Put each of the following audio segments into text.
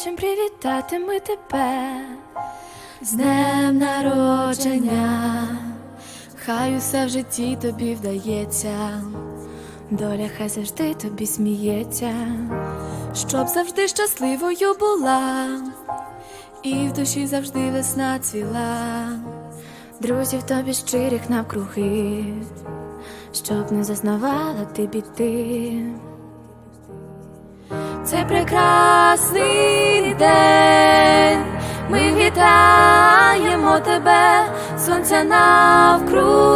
хочем привітати ми тебе. З днем народження, хай усе в житті тобі вдається, доля хай завжди тобі сміється, щоб завжди щасливою була, і в душі завжди весна цвіла, друзів тобі щирих навкруги, щоб не зазнавала ти біди. Це прекрасний день, ми вітаємо тебе, сонця навкруги,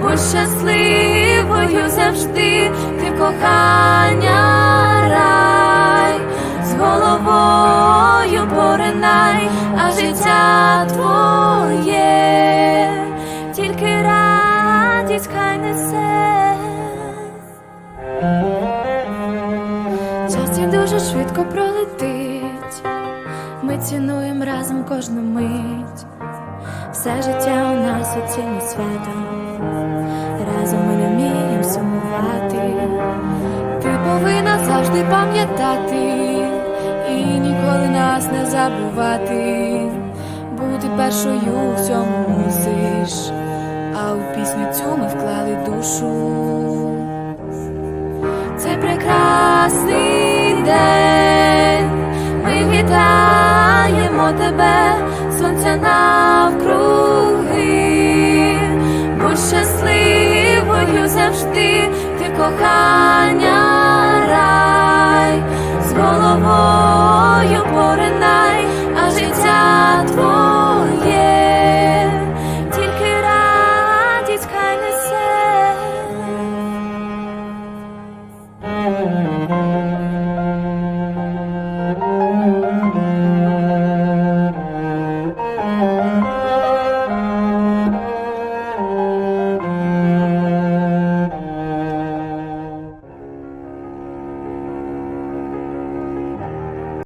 будь щасливою завжди, ти кохання рай, з головою поринай, а життя твоє, тільки радість хай несе. Дуже швидко пролетить. Ми цінуємо разом кожну мить. Все життя у нас оцінне свято. Разом ми не вміємо сумувати. Ти повинна завжди пам'ятати і ніколи нас не забувати. Бути першою у всьому мусиш, а у пісню цю ми вклали душу. Вітаємо тебе, сонця навкруги, будь щасливою завжди, ти кохання рай, з головою